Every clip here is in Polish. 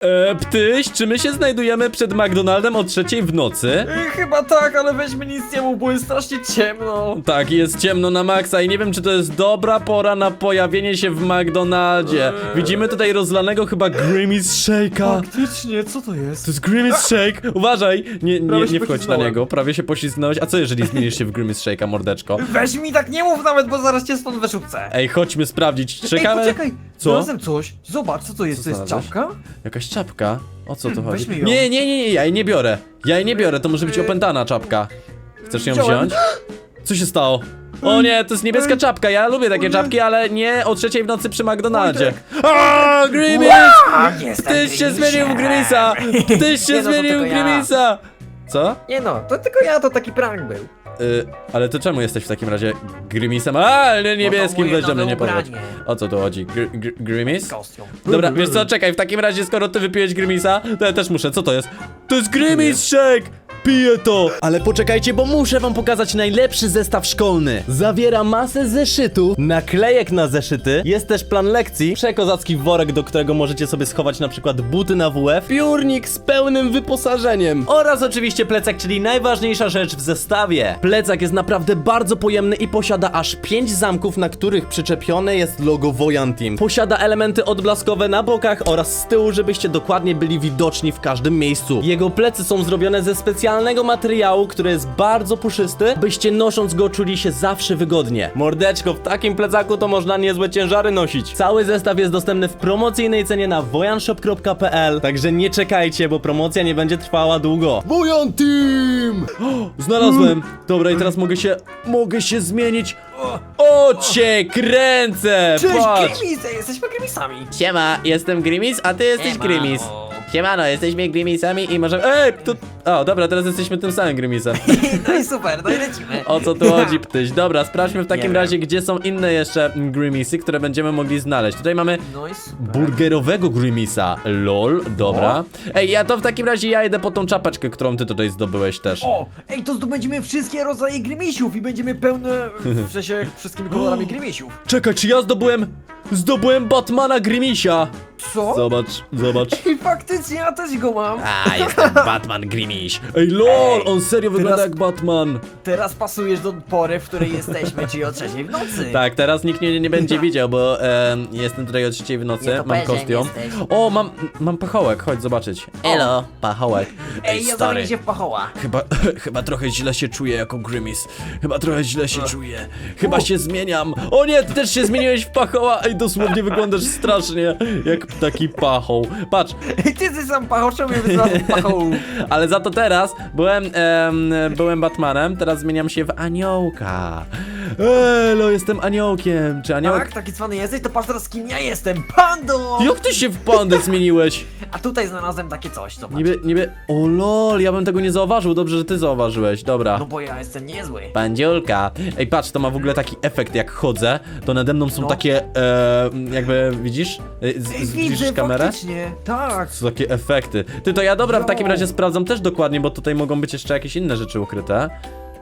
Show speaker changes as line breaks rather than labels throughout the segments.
E, ptyś, czy my się znajdujemy przed McDonaldem o trzeciej w nocy?
Y, Chyba tak, ale weźmy nic nie mów, bo jest strasznie ciemno.
Tak, jest ciemno na maksa i nie wiem, czy to jest dobra pora na pojawienie się w McDonaldzie.
Eee.
Widzimy tutaj rozlanego chyba Grimmy's Shake'a.
Faktycznie, co to jest?
To jest Grimmy's Shake! Uważaj! Nie, nie,
Prawie się
nie wchodź na
poślizgnąłem.
niego, prawie się poślizgnąłeś. A co jeżeli zmienisz się w Grimmy's Shake'a, mordeczko?
Weź mi tak nie mów nawet, bo zaraz cię stąd wyrzucę.
Ej, chodźmy sprawdzić. Czekamy.
Ej, poczekaj,
Co?
znalazłem coś. Zobacz, co to jest,
Co
to jest
znalazłeś?
czapka?
Jakaś czapka? O co tu
Hmm,
chodzi?
weźmy ją.
Nie, nie, nie, nie, ja jej nie biorę. Ja jej nie biorę, to może być
Yy.
opętana czapka. Chcesz ją
Wziąłem.
wziąć? Co się stało? O nie, to jest niebieska
Ej.
czapka, ja lubię takie
O nie.
czapki, ale nie o trzeciej w nocy przy McDonaldzie.
Tak, jestem
Tyś się
Grimisem.
zmienił w Grimisa! Tyś się
no, to
zmienił w
tylko ja.
Grimisa! Co?
Nie no, to tylko ja, to taki prank był.
Y, ale to czemu jesteś w takim razie Grimisem? A, nie, niebieskim,
moje
weź że mnie
nowe
nie
ubranie.
O co tu chodzi? Gr gr Grimis?
Kostium.
Dobra, wiesz co, czekaj, w takim razie skoro ty wypiłeś Grimisa, to ja też muszę, co to jest? To jest Grimis Shake! Piję to!
Ale poczekajcie, bo muszę wam pokazać najlepszy zestaw szkolny. Zawiera masę zeszytów, naklejek na zeszyty, jest też plan lekcji, przekozacki worek, do którego możecie sobie schować na przykład buty na WF, piórnik z pełnym wyposażeniem oraz oczywiście plecak, czyli najważniejsza rzecz w zestawie. Plecak jest naprawdę bardzo pojemny i posiada aż 5 zamków, na których przyczepione jest logo Wojan Team. Posiada elementy odblaskowe na bokach oraz z tyłu, żebyście dokładnie byli widoczni w każdym miejscu. Jego plecy są zrobione ze specjalnego materiału, który jest bardzo puszysty, byście nosząc go czuli się zawsze wygodnie. Mordeczko, w takim plecaku to można niezłe ciężary nosić. Cały zestaw jest dostępny w promocyjnej cenie na wojanshop.pl, także nie czekajcie, bo promocja nie będzie trwała długo. Wojan Team!
Znalazłem! Dobra, i teraz mogę się, mogę się zmienić. O cię kręcę!
Cześć,
Patrz!
Grimis, ej, jesteśmy Grimisami.
Siema, jestem Grimis, a ty jesteś. Grimis. Siemano, jesteśmy Grimisami i możemy... Ej, to... O, dobra, teraz jesteśmy tym samym Grimisem.
No i super, no i lecimy.
O co tu chodzi, ptyś? Dobra, sprawdźmy w takim
wiem.
razie, gdzie są inne jeszcze mm, Grimisy, które będziemy mogli znaleźć. Tutaj mamy
No i super.
burgerowego Grimisa. Lol, dobra. Ej, ja to w takim razie ja idę po tą czapeczkę, którą ty tutaj zdobyłeś też.
O, ej, to zdobędziemy wszystkie rodzaje Grimisiów i będziemy pełne, w sensie wszystkimi kolorami Grimisiów.
Czekaj, czy ja zdobyłem... Zdobyłem Batmana Grimisia!
Co?
Zobacz, zobacz.
Ej, faktycznie, ja też go mam.
A, jestem Batman Grimiś. Ej, lol, on serio wygląda
teraz-
jak Batman.
Teraz pasujesz do pory, w której jesteśmy, czyli o trzeciej w nocy.
Tak, teraz nikt mnie nie będzie widział, bo em, jestem tutaj o trzeciej w nocy, mam kostium.
jesteś.
O, mam, mam pachołek, chodź zobaczyć. Elo, pachołek.
Ej, ja zamienię się w pachoła.
Chyba, chyba trochę źle się czuję jako Grimis. Chyba trochę źle się czuję. Chyba się zmieniam. O nie, ty też się zmieniłeś w pachoła. Ej, dosłownie wyglądasz strasznie jak taki pachoł. Patrz,
ty jesteś sam pachoł, czemu mnie wyzywasz pachołu?
ale za to teraz byłem, em, byłem Batmanem, teraz zmieniam się w aniołka. Elo, jestem aniołkiem. Czy aniołek...
Tak, taki cwany jesteś, to patrz teraz kim ja jestem, pandą!
Jak ty się w pandę zmieniłeś?
A tutaj znalazłem takie coś, zobacz.
Niby, niby... O lol, ja bym tego nie zauważył. Dobrze, że ty zauważyłeś. Dobra.
No bo ja jestem niezły.
Pandziulka. Ej, patrz, to ma w ogóle taki efekt, jak chodzę, to nade mną są
No.
takie, e, jakby, widzisz? E, Z,
Ej,
zbliżysz
widzę,
kamerę?
faktycznie, tak.
Są takie efekty. Ty, to ja dobra, w takim razie sprawdzam też dokładnie, bo tutaj mogą być jeszcze jakieś inne rzeczy ukryte.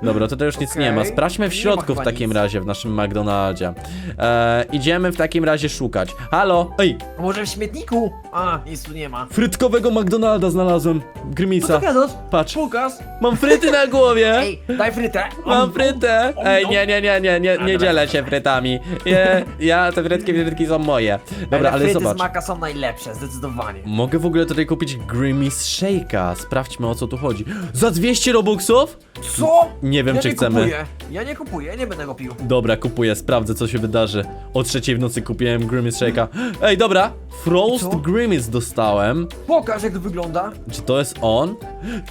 Dobra, tutaj już nic nie ma. Sprawdźmy w
Nie ma
środku w
chyba
takim
nic.
razie, w naszym McDonaldzie. E, idziemy w takim razie szukać. Halo? Ej,
A może w śmietniku? A, nic tu nie ma.
frytkowego McDonalda znalazłem.
Co
Grimisa.
gadasz?
Patrz,
Pokaz.
mam fryty na głowie.
Ej, daj frytę.
Mam frytę! Ej, nie, nie, nie, nie, nie, nie dzielę się frytami. Nie, ja, te frytki, frytki są moje. Dobra, ale
fryty
zobacz.
z maka są najlepsze, zdecydowanie.
Mogę w ogóle tutaj kupić Grimmy's Shake'a. Sprawdźmy o co tu chodzi. Za 200 robuxów?
Co?
Nie wiem,
ja
czy
nie
chcemy.
Kupuję. Ja nie kupuję, nie będę go pił.
Dobra, kupuję, sprawdzę co się wydarzy. O trzeciej w nocy kupiłem Grimmy's Shake'a. Ej, dobra, Frost
Co?
Grimmy's dostałem.
Pokaż jak to wygląda.
Czy to jest on?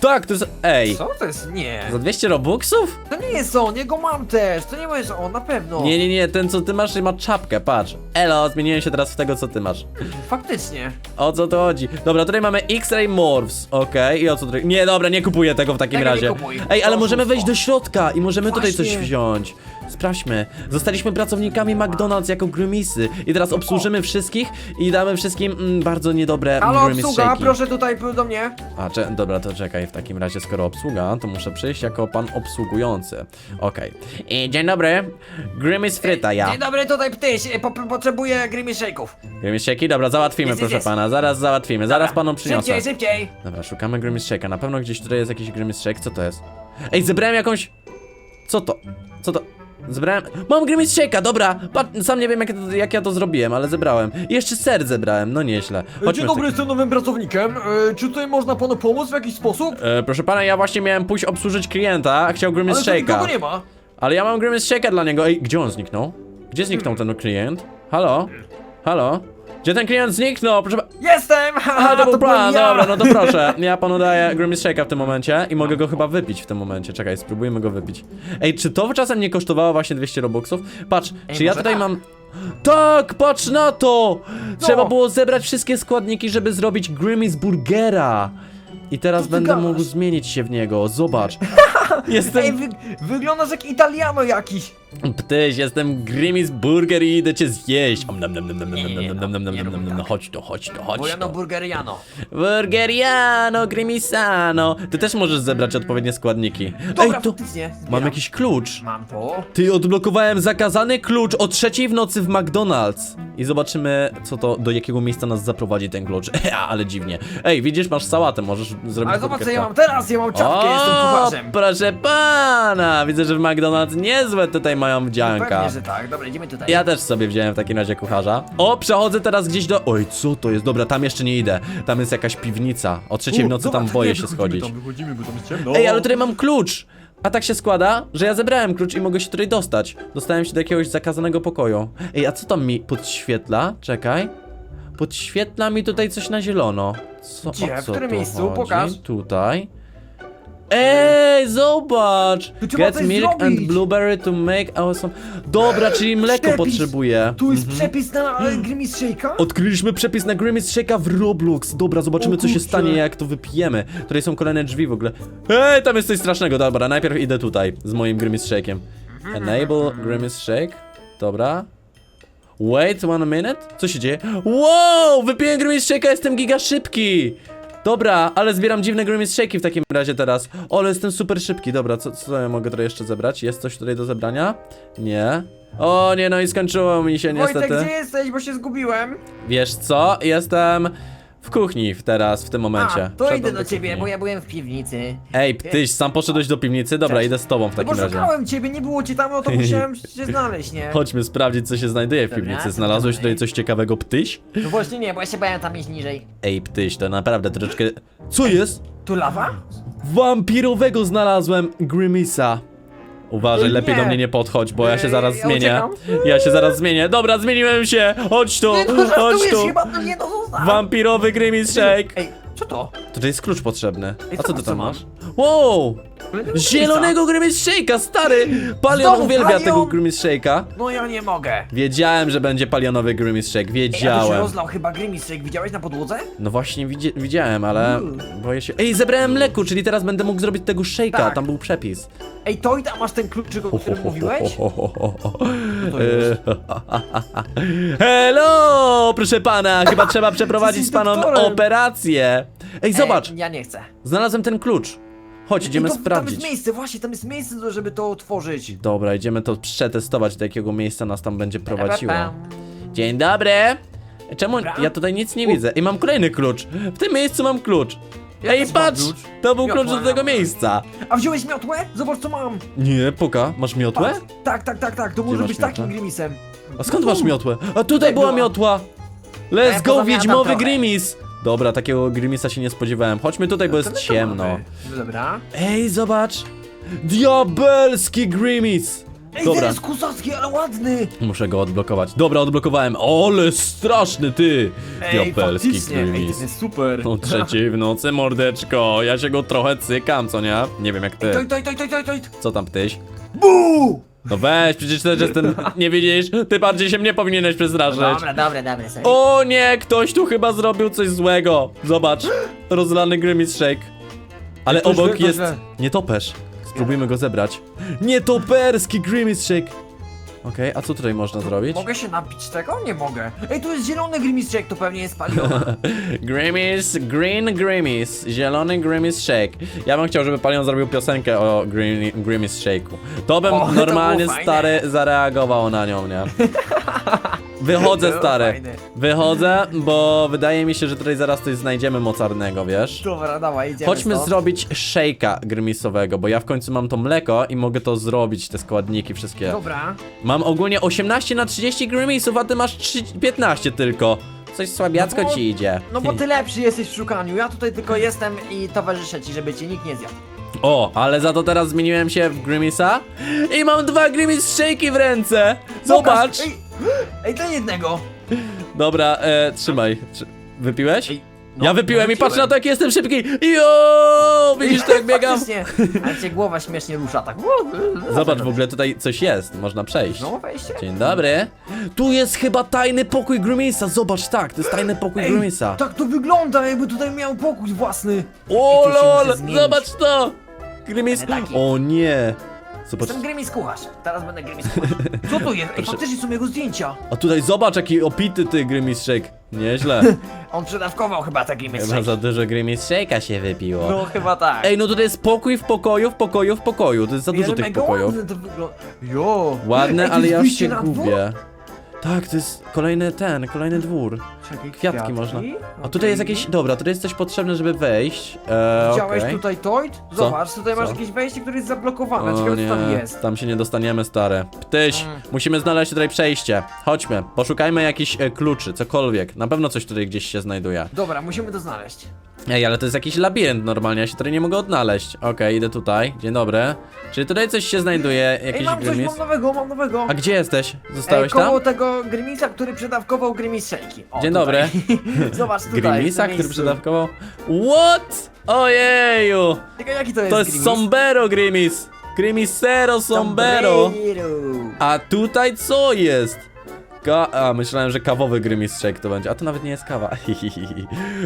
Tak, to jest... Ej,
Co to jest? Nie.
za 200 robuxów?
To nie jest on, jego mam też. To nie jest on, na pewno.
Nie, nie, nie, ten co ty masz ma czapkę, patrz. Elo, zmieniłem się teraz w tego co ty masz.
Faktycznie.
O co to chodzi? Dobra, tutaj mamy X-Ray Morphs, okej, i o co tutaj... Nie, dobra, nie kupuję tego w takim
Tego nie
razie.
kupuj.
Ej, ale
To
możemy
oszustwo.
wejść do środka i możemy tutaj coś
Właśnie.
wziąć. Sprawdźmy. Zostaliśmy pracownikami McDonald's jako Grimisy i teraz obsłużymy wszystkich i damy wszystkim mm, bardzo niedobre
Halo,
Grimis
obsługa,
shake'i.
proszę tutaj do mnie.
A, cze- dobra, to czekaj, w takim razie skoro obsługa, to muszę przyjść jako pan obsługujący. Okej. Dzień dobry, Grimis Fryta, ja.
Dzień dobry, tutaj ptyś, e, po, potrzebuję Grimmy Shake'ów.
Grimis Shake'i, dobra, załatwimy,
Jest, jest,
proszę
jest.
pana, zaraz załatwimy, zaraz panu przyniosę.
Szybciej, szybciej.
Dobra, szukamy Grimace Shake'a. Na pewno gdzieś tutaj jest jakiś Grimace Shake. Co to jest? Ej, zebrałem jakąś... Co to? Co to? Zebrałem... Mam Grimace Shake'a, dobra! Pat... Sam nie wiem jak, jak ja to zrobiłem, ale zebrałem. I jeszcze ser zebrałem, no nieźle. Chodźmy
Dzień dobry, jestem nowym pracownikiem. E, czy tutaj można panu pomóc w jakiś sposób?
E, proszę pana, ja właśnie miałem pójść obsłużyć klienta, a chciał
Ale
Grimace
tu nikogo
Shake'a.
nie ma.
Ale ja mam Grimace Shake'a dla niego. Ej, gdzie on zniknął? Gdzie zniknął ten klient? Halo? Halo? Gdzie ten klient zniknął? Proszę pa-
Jestem!
A,
Haha,
to był plan,
byłem ja.
dobra, no to proszę. Ja panu daję Grimace Shake'a w tym momencie i mogę go chyba wypić w tym momencie. Czekaj, spróbujmy go wypić. Ej, czy to czasem nie kosztowało właśnie 200 robuxów? Patrz,
Ej,
czy ja
może
tutaj
tak.
mam... Tak, patrz na to! Trzeba
No.
było zebrać wszystkie składniki, żeby zrobić Grimace Burgera. I teraz
ty
będę
gadasz?
mógł zmienić się w niego, zobacz. Jestem...
Ej, wy, wyglądasz jak Italiano jakiś.
Ptyś, jestem Grimace Burger i idę cię zjeść. Om, nam, nam, nam, nam,
Nie,
nam,
nie,
nam, nam, nam, nam,
nie
nam,
rób
nam, nam. Chodź to, chodź to, chodź
Bojano
to.
burgeriano.
Burgeriano, Grimisano. Ty też możesz zebrać odpowiednie składniki.
Dobra,
Ej, to
faktycznie. zbieram.
mam jakiś klucz.
Mam to.
Ty, odblokowałem zakazany klucz o trzeciej w nocy w McDonald's. I zobaczymy, co to, do jakiego miejsca nas zaprowadzi ten klucz. ale dziwnie. Ej, widzisz, masz sałatę, możesz zrobić
Ale zobacz co ja
burgerka.
mam teraz, ja mam czapkę, jestem kucharzem.
proszę pana! Widzę, że w McDonald's niezłe tutaj mają wdzianka.
Pewnie, że tak. Dobra, idziemy tutaj.
Ja też sobie wziąłem w takim razie kucharza. O, przechodzę teraz gdzieś do... Oj, co to jest? Dobra, tam jeszcze nie idę. Tam jest jakaś piwnica. O trzeciej w nocy tam boję się schodzić.
Tam wychodzimy, bo tam jest ciemno.
Ej, ale tutaj mam klucz! A tak się składa, że ja zebrałem klucz i mogę się tutaj dostać. Dostałem się do jakiegoś zakazanego pokoju. Ej, a co tam mi podświetla? Czekaj. Podświetla mi tutaj coś na zielono. Co,
Gdzie?
o
W
co
którym
tu
miejscu?
chodzi?
Pokaż.
Tutaj. Ej, zobacz!
Trzeba
Get
coś
milk and
zrobić.
blueberry to make awesome... Dobra, czyli mleko
Przepis.
potrzebuję.
Tu jest przepis na mm Grimace Shake'a?
Odkryliśmy przepis na Grimace Shake'a w Roblox. Dobra, zobaczymy
O
co się
kurczę.
stanie jak to wypijemy. Tutaj są kolejne drzwi w ogóle. Ej, tam jest coś strasznego. Dobra, najpierw idę tutaj z moim Grimace Shake'iem. Enable Grimace Shake. Dobra. Wait one minute. Co się dzieje? Wow, wypiłem Grimace Shake'a, jestem giga szybki. Dobra, ale zbieram dziwne Grimace Shake'i w takim razie teraz. O, ale jestem super szybki. Dobra, co, co ja mogę tutaj jeszcze zebrać? Jest coś tutaj do zebrania? Nie. O nie, no i skończyło mi się niestety.
Wojtek, gdzie jesteś, bo się zgubiłem?
Wiesz co? Jestem w kuchni w teraz, w tym momencie.
A, to
Wszedłem
idę do ciebie,
kuchni.
bo ja byłem w piwnicy.
Ej, tyś sam poszedłeś do piwnicy? Dobra,
Cześć.
idę z tobą w
No bo
takim razie.
szukałem ciebie, nie było cię tam, no to musiałem się znaleźć, nie?
Chodźmy sprawdzić, co się znajduje w
Dobra,
piwnicy.
co
Znalazłeś tutaj
jest?
coś ciekawego, ptyś?
No właśnie nie, bo ja się bałem tam iść niżej.
Ej, ptyś, to naprawdę troszeczkę... Co jest?
Tu lawa?
Wampirowego znalazłem Grimisa. Uważaj,
Ej,
lepiej
nie.
do mnie nie podchodź, bo ja się
Ej,
zaraz
ja
zmienię.
uciekam.
Ja się zaraz zmienię. Dobra, zmieniłem się! Chodź tu,
no
chodź
żartujesz
tu!
chyba, no nie, no.
Wampirowy Grimis Shake!
Ej, co to?
Tutaj jest klucz potrzebny.
Ej,
A co ty tam
co
masz? Wow! Zielonego Grimace Shake'a, stary! Palion
Znowu
uwielbia
Palion!
tego Grimace Shake'a.
No ja nie mogę.
Wiedziałem, że będzie palionowy Grimace Shake,
Ej, a tu się
wiedziałem.
rozlał chyba Shake, widziałeś na podłodze?
No właśnie widzi widziałem, ale
Mm.
boję się... Ej, zebrałem mleku, czyli teraz będę mógł zrobić tego shake'a,
Tak.
tam był przepis.
Ej, to i tam masz ten kluczyk, o którym mówiłeś? to
E,
jest?
Hello, proszę pana, chyba trzeba przeprowadzić z paną
doktorem.
operację. Ej, zobacz,
Ej, ja nie chcę.
znalazłem ten klucz. Chodź, idziemy
Ej, to, Tam
sprawdzić.
jest miejsce, właśnie, tam jest miejsce, żeby to otworzyć.
Dobra, idziemy to przetestować, do jakiego miejsca nas tam będzie prowadziło. Dzień dobry! Czemu
Dobra.
ja tutaj nic nie widzę? I mam kolejny klucz. W tym miejscu mam klucz.
Ja
Ej,
też mam
patrz!
klucz.
To był
Miotła
klucz do tego miejsca.
A wziąłeś miotłę? Zobacz co mam.
Nie, poka, masz miotłę?
Patrz. Tak, tak, tak, tak, to może
masz
być
miotłę?
takim grimisem.
A skąd masz miotłę? A tutaj
Tutaj
była
była.
miotła! Let's
ja
go,
pozamiatam
wiedźmowy
trochę.
Grimis! Dobra, takiego Grimisa się nie spodziewałem. Chodźmy tutaj, bo
To
jest
my to
ciemno.
mamy. Dobra.
Ej, zobacz! Diabelski Grimis!
Ej,
Dobra,
jest kusacki, ale ładny.
muszę go odblokować. Dobra, odblokowałem. Ale straszny ty!
Ej,
Diabelski
faktycznie, ej,
Grimis.
ten jest super.
O trzeciej w nocy, mordeczko. Ja się go trochę cykam, co nie? Nie wiem jak ty.
Toj, toj, toj, toj, toj, toj.
Co tam ptyś?
Bu!
No weź, przecież też jestem... Nie widzisz? Ty bardziej się mnie powinieneś przestraszyć.
Dobra, dobra, dobra, sobie.
O nie, ktoś tu chyba zrobił coś złego. Zobacz, rozlany Grimace Shake. Ale
Ktoś
obok
źle,
jest
źle.
nietoperz. Spróbujmy go zebrać. Nietoperski Grimace Shake! Okej, a co tutaj można zrobić?
Mogę się napić tego? Nie mogę. Ej, tu jest zielony Grimace Shake, to pewnie jest paliona.
Grimace, Green Grimace, zielony Grimace Shake. Ja bym chciał, żeby Palion zrobił piosenkę o Green, Grimace Shake'u. To bym
O, to
normalnie
fajne.
stary zareagował na nią, nie? Wychodzę
Było
stary.
fajne.
Wychodzę, bo wydaje mi się, że tutaj zaraz coś znajdziemy mocarnego, wiesz?
Dobra, dawaj, idziemy
Chodźmy
stąd.
zrobić shake'a grimisowego, bo ja w końcu mam to mleko i mogę to zrobić, te składniki wszystkie.
Dobra.
Mam ogólnie 18 na 30 grimisów, a ty masz 3, 15 tylko. Coś słabiacko
No bo-
ci idzie.
No bo ty lepszy jesteś w szukaniu, ja tutaj tylko jestem i towarzyszę ci, żeby cię nikt nie zjadł.
O, ale za to teraz zmieniłem się w Grimisa i mam dwa Grimis Shake'i w ręce. Zobacz.
Ej, ej daj jednego.
Dobra, e, trzymaj. Trzy- Wypiłeś?
Ej, no,
ja wypiłem i patrz na to, jak jestem szybki. Jo! Widzisz, to jak biegam?
Faktycznie, ale cię głowa śmiesznie rusza, tak.
Zobacz, w ogóle tutaj coś jest, można przejść.
No, wejście.
Dzień dobry. Tu jest chyba tajny pokój Grimisa. Zobacz, tak, to jest tajny pokój
Ej,
Grimisa.
tak to wygląda, jakby tutaj miał pokój własny.
O
tu się
lol,
zmienić.
zobacz to. Grimis.
Taki.
O nie. Zobacz.
Jestem Grimis Kucharz, teraz będę Grimis Kucharz. Co to jest? Ej,
Proszę.
faktycznie są jego zdjęcia.
A tutaj zobacz, jaki opity ty Grimis Shake. Nieźle.
On przedawkował chyba te Grimis
Chyba za dużo Grimis Shake'a się wypiło.
No chyba tak.
Ej, no tutaj jest pokój w pokoju, w pokoju, w pokoju. To jest za dużo tych pokojów.
ładne to wygląda. Jo.
Ładne,
Ej, to
ale
jest
ja już
wyjście
się
na dwór?
gubię. Tak, to jest kolejny ten, kolejny dwór.
Czekaj,
Kwiatki można. A tutaj jest jakieś. Dobra, tutaj jest coś potrzebne, żeby wejść. Eee,
Widziałeś
okej.
tutaj Toid? Zobacz, tutaj masz
Co?
jakieś wejście, które jest zablokowane.
O
Ciekawe co tam
nie,
jest.
tam się nie dostaniemy, stary. Ptyś,
Mm.
musimy znaleźć tutaj przejście. Chodźmy, poszukajmy jakichś e, kluczy, cokolwiek. Na pewno coś tutaj gdzieś się znajduje.
Dobra, musimy to znaleźć.
Ej, ale to jest jakiś labirynt normalnie, ja się tutaj nie mogę odnaleźć. Okej, idę tutaj. Dzień dobry. Czyli tutaj coś się znajduje,
Ej,
jakiś
mam coś, mam nowego, mam nowego.
A gdzie jesteś?
Ej,
Zostałeś
koło
tam?
tego Grimisa, który przedawkował Grimis Shake'i. O,
Dzień
tutaj. Zobacz tutaj.
Grimisa, który przedawkował? What? Ojeju!
Czekaj, jaki to jest
To jest
Grimis?
Sombero Grimis! Grimisero Sombero!
Sombrero.
A tutaj co jest? Ka a, myślałem, że kawowy Shake to będzie, a to nawet nie jest kawa.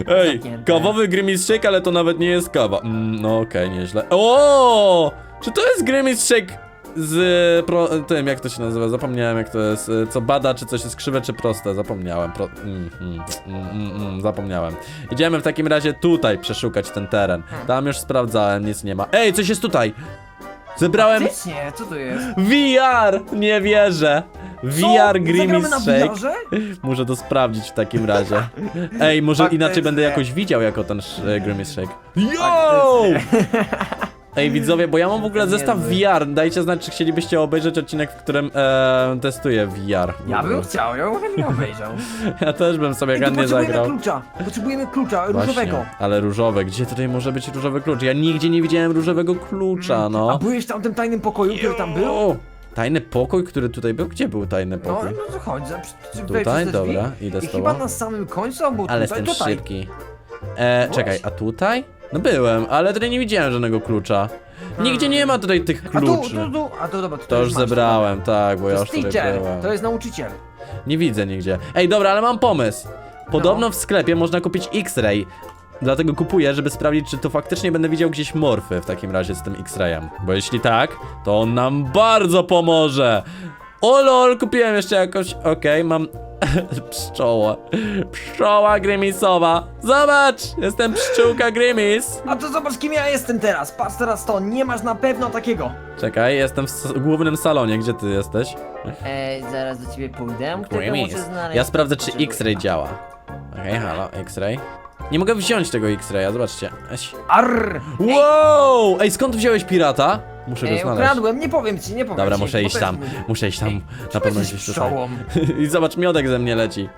Ej,
Zamknięte.
kawowy Grimis Shake, ale to nawet nie jest kawa. Mm, no okej, nieźle. O! Czy to jest Grimis Shake z pro, tym, jak to się nazywa? Zapomniałem jak to jest. y, Co bada, czy coś jest krzywe, czy proste. Zapomniałem. Pro, mm, mm, mm, mm, mm, zapomniałem. Idziemy w takim razie tutaj przeszukać ten teren. Tam już sprawdzałem, nic nie ma. Ej, coś jest tutaj! Zebrałem
Faktycznie, co to jest?
VR! Nie wierzę! VR
na
Shake.
VR-ze?
Muszę to sprawdzić w takim razie. Ej, może
Faktycznie.
inaczej będę jakoś widział jako ten sz- e, Shake. Yo! Ej, widzowie, bo ja mam w ogóle zestaw. VR. Dajcie znać, czy chcielibyście obejrzeć odcinek, w którym e, testuję VR.
Ja bym chciał, ja bym chętnie obejrzał.
Ja też bym sobie
Ej, tu
chętnie
potrzebujemy
zagrał.
klucza. Potrzebujemy klucza, różowego.
Właśnie, ale różowe. Gdzie tutaj może być różowy klucz? Ja nigdzie nie widziałem różowego klucza,
A
no.
byłeś w tamtym tajnym pokoju, który tam był?
O, Tajny pokój, który tutaj był? Gdzie był tajny
No,
pokój?
no to chodź, za- przy- przy-
Tutaj?
drzwi.
Dobra, idę z
I
tobą.
chyba na samym końcu, albo
Ale
tutaj,
jestem
tutaj.
szybki. E, czekaj, a tutaj? No byłem, ale tutaj nie widziałem żadnego klucza. Nigdzie nie ma tutaj tych
A tu,
kluczy.
tu, tu, a tu, dobra, to,
To już
masz,
zebrałem, tak, bo
To
ja
jest
już tutaj
teacher,
byłem.
to jest nauczyciel.
Nie widzę nigdzie. Ej, dobra, ale mam pomysł. Podobno
No.
w sklepie można kupić X-Ray. Dlatego kupuję, żeby sprawdzić, czy to faktycznie będę widział gdzieś morfy w takim razie z tym X-Rayem. Bo jeśli tak, to on nam bardzo pomoże. O lol, kupiłem jeszcze jakoś. Okej, mam pszczoła. Pszczoła Grimisowa. Zobacz, jestem pszczółka Grimis.
A to zobacz, kim ja jestem teraz. Patrz teraz to, nie masz na pewno takiego.
Czekaj, jestem w s- głównym salonie. Gdzie ty jesteś?
Ej, zaraz do ciebie pójdę, tego
Grimis.
muszę znaleźć.
Ja sprawdzę, czy
Potrzebuję.
X-Ray działa. Okej, halo, X-Ray. Nie mogę wziąć tego X-Raya, zobaczcie. Eś.
Arr!
Wow! Ej, skąd wziąłeś pirata? Muszę go
Ej,
znaleźć.
ukradłem, nie powiem ci, nie powiem
Dobra,
ci.
muszę iść tam. Muszę iść tam. Na pewno gdzieś tutaj. I zobacz, miodek ze mnie leci.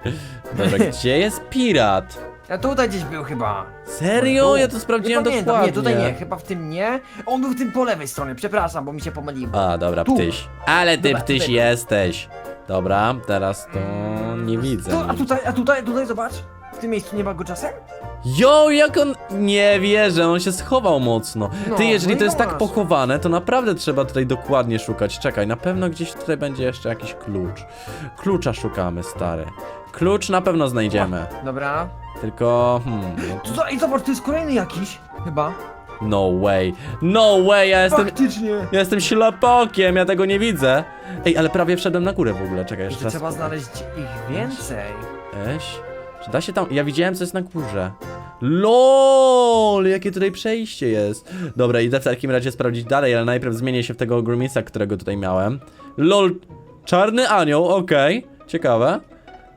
Dobra, gdzie jest pirat?
Ja tutaj gdzieś był chyba.
Serio? Ja to sprawdziłem
nie pamiętam,
dokładnie.
Nie, tutaj nie, chyba w tym nie. On był w tym po lewej stronie, przepraszam, bo mi się pomyliło.
A, dobra,
Tu.
ptyś. Ale ty
Dobra,
ptyś
tutaj.
jesteś. Dobra, teraz to nie widzę.
Tu, a tutaj, a tutaj, tutaj zobacz. W tym miejscu nie ma go czasem?
Jo, jak on... Nie wierzę, on się schował mocno.
No,
Ty, jeżeli
no i
to jest tak pochowane, to naprawdę trzeba tutaj dokładnie szukać. Czekaj, na pewno gdzieś tutaj będzie jeszcze jakiś klucz. Klucza szukamy, stary. Klucz na pewno znajdziemy.
Dobra.
Tylko... Hmm...
Tu, i zobacz, to jest kolejny jakiś, chyba.
No way. No way, ja jestem...
Faktycznie!
Ja jestem ślepokiem, ja tego nie widzę. Ej, ale prawie wszedłem na górę w ogóle, czekaj, jeszcze
Jeszcze
raz.
trzeba znaleźć ich więcej.
Eś. Czy da się tam... Ja widziałem, co jest na górze. LOL, jakie tutaj przejście jest. Dobra, idę w takim razie sprawdzić dalej, ale najpierw zmienię się w tego Grimisa, którego tutaj miałem. LOL, czarny anioł, okej. Ciekawe.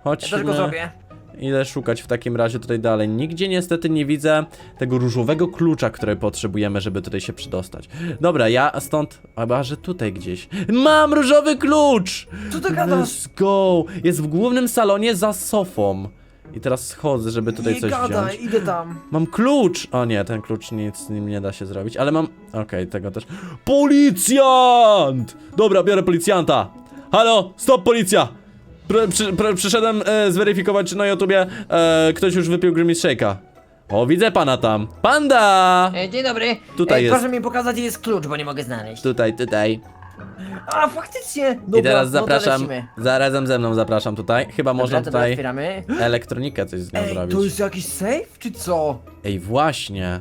Chodź.
Ja też go
na-
zrobię.
Idę szukać w takim razie tutaj dalej. Nigdzie niestety nie widzę tego różowego klucza, który potrzebujemy, żeby tutaj się przydostać. Dobra, ja stąd... Chyba, że tutaj gdzieś. Mam różowy klucz!
Co ty gadasz?
Let's go! Jest w głównym salonie za sofą. I teraz schodzę, żeby tutaj
nie
coś
gadaj,
wziąć.
idę tam.
Mam klucz! O nie, ten klucz nic z nim nie da się zrobić, ale mam... Okej, tego też... Policjant! Dobra, biorę policjanta. Halo, stop policja! Pr przy pr przyszedłem e, zweryfikować, czy na YouTubie e, ktoś już wypił Grimace Shake'a. O, widzę pana tam. Panda!
E, Dzień dobry.
Tutaj
e,
jest.
Proszę mi pokazać, gdzie jest klucz, bo nie mogę znaleźć.
Tutaj, tutaj.
A, faktycznie! Dobra,
I teraz
no to
zapraszam,
lecimy.
zarazem ze mną zapraszam tutaj. Chyba można
Dobra, to
tutaj
otwieramy.
elektronikę coś z nią
Ej,
zrobić.
to jest jakiś safe, czy co?
Ej, właśnie.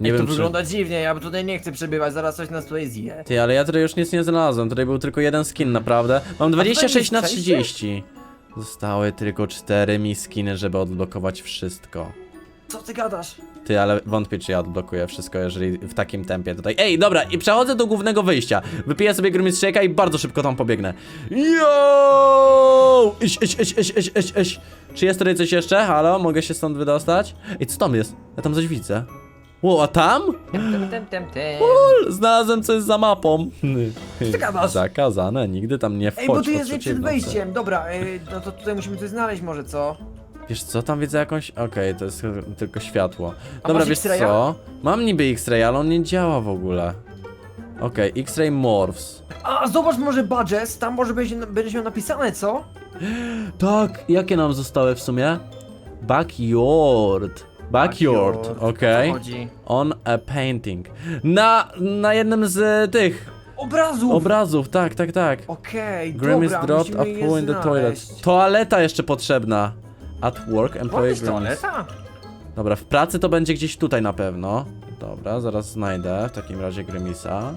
Nie
Ej,
wiem
to
czy...
wygląda dziwnie, ja tutaj nie chcę przebywać, zaraz coś nas tutaj zje.
Ty, ale ja tutaj już nic nie znalazłem. Tutaj był tylko jeden skin, naprawdę. Mam 26 na
jest
30. Zostały tylko 4 mi skiny, żeby odblokować wszystko.
Co ty gadasz?
Ty, ale wątpię, czy ja odblokuję wszystko, jeżeli w takim tempie tutaj. Ej, dobra, i przechodzę do głównego wyjścia. Wypiję sobie Shake'a i bardzo szybko tam pobiegnę. Yo! Iś, iś, iś, iś, iś, iś, iś. Czy jest tutaj coś jeszcze? Halo, mogę się stąd wydostać? Ej, co tam jest? Ja tam coś widzę. Wow, a tam?
Tem, tem, tem, tem.
Lol, Znalazłem coś za mapą.
ty gadasz?
Zakazane, nigdy tam nie wchodź.
Ej, bo tu
po
jest przed
trzeciej w nocy.
wejściem, dobra, ej, no to tutaj musimy coś znaleźć może, co?
Wiesz co, tam widzę jakąś... Okej, to jest tylko światło.
A
Dobra,
masz
wiesz
X-raya?
co? Mam niby X-ray, ale on nie działa w ogóle. Okej, X-ray morphs.
A, zobacz może badges, tam może będzie, będzie miał napisane, co?
Tak, jakie nam zostały w sumie? Backyard. Backyard, okej.
O co chodzi?
On a painting. Na, na jednym z tych
Obrazów!
obrazów, tak, tak, tak.
Okej,
Grimace
dobra,
dropped a
musimy je
in the toilet.
znaleźć.
Toaleta jeszcze potrzebna. At work, employee
toaleta?
Dobra, w pracy to będzie gdzieś tutaj na pewno. Dobra, zaraz znajdę w takim razie Grimisa.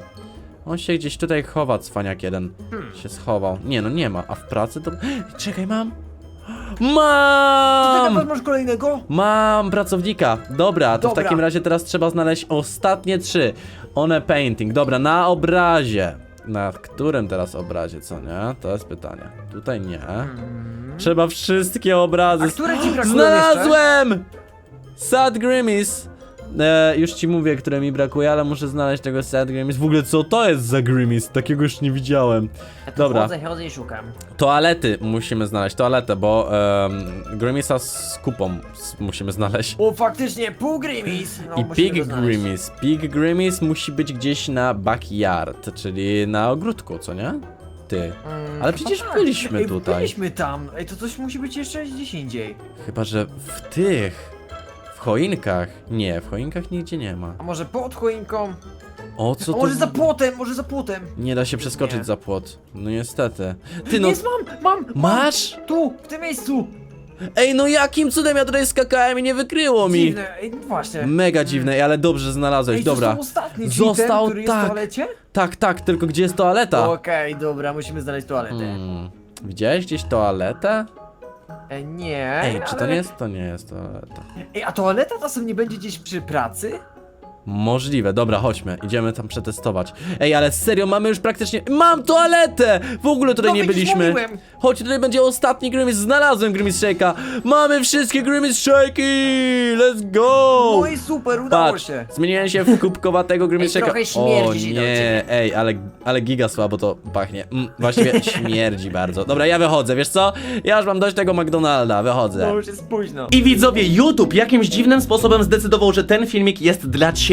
On się gdzieś tutaj chowa, cwaniak jeden.
Hmm.
Się schował. Nie, no nie ma. A w pracy to... Czekaj, mam!
Ty
Mam!
napad masz kolejnego?
Mam pracownika. Dobra, to w
Dobra.
takim razie teraz trzeba znaleźć ostatnie trzy. One painting. Dobra, na obrazie. Na którym teraz obrazie, co nie? To jest pytanie. Tutaj nie. Trzeba wszystkie obrazy.
A które ci brakują
Znalazłem! Sad Grimace. E, już ci mówię, które mi brakuje, ale muszę znaleźć tego Sad Grimace. W ogóle co to jest za Grimace? Takiego już nie widziałem.
Ja tu
Dobra.
chodzę, chodzę i szukam.
Toalety musimy znaleźć, toaletę, bo um, Grimisa z kupą s- musimy znaleźć.
O, faktycznie, pół Grimis! No,
I
musimy
Pig
znaleźć.
Grimace. Pig Grimace musi być gdzieś na backyard, czyli na ogródku, co nie? Ty.
Mm,
Ale przecież
tak.
byliśmy
Ej,
tutaj.
Byliśmy tam. Ej, to coś musi być jeszcze gdzieś indziej.
Chyba, że w tych. W choinkach. Nie, w choinkach nigdzie nie ma.
A może pod choinką?
O co
A
to?
może za płotem, może za płotem.
Nie da się przeskoczyć
Nie.
za płot. No niestety. Ty no.
Jest, mam, mam!
Masz?
Tu, w tym miejscu!
Ej, no jakim cudem ja tutaj skakałem i nie wykryło mi?
Dziwne, ej, właśnie.
Mega dziwne, ej, ale dobrze znalazłeś,
Ej,
dobra.
To ostatni,
Został
ten, który
tak.
jest w toalecie?
Tak, tak, tylko gdzie jest toaleta?
Okej, dobra, musimy znaleźć toaletę.
Hmm. Widziałeś gdzieś toaletę?
E, nie,
Ej, czy to
ale-
nie jest? To nie jest toaleta.
Ej, a toaleta czasem nie będzie gdzieś przy pracy?
Możliwe, dobra, chodźmy, idziemy tam przetestować. Ej, ale serio, mamy już praktycznie... Mam toaletę! W ogóle tutaj
No,
nie
widzisz,
byliśmy.
mówiłem.
Chodź, tutaj będzie ostatni Grimace, znalazłem Grimace Shake'a. Mamy wszystkie Grimace Shake'i! Let's go!
No i super, udało
Patrz,
się.
zmieniłem się w kubkowatego Grimace
Ej,
Shake'a.
trochę śmierdzi
O
do
nie,
ciebie.
ej, ale, ale giga słabo to pachnie. Mm, właściwie śmierdzi bardzo. Dobra, ja wychodzę, wiesz co? Ja już mam dość tego McDonalda, wychodzę.
No już jest późno.
I widzowie, YouTube jakimś dziwnym sposobem zdecydował, że ten filmik jest dla ciebie.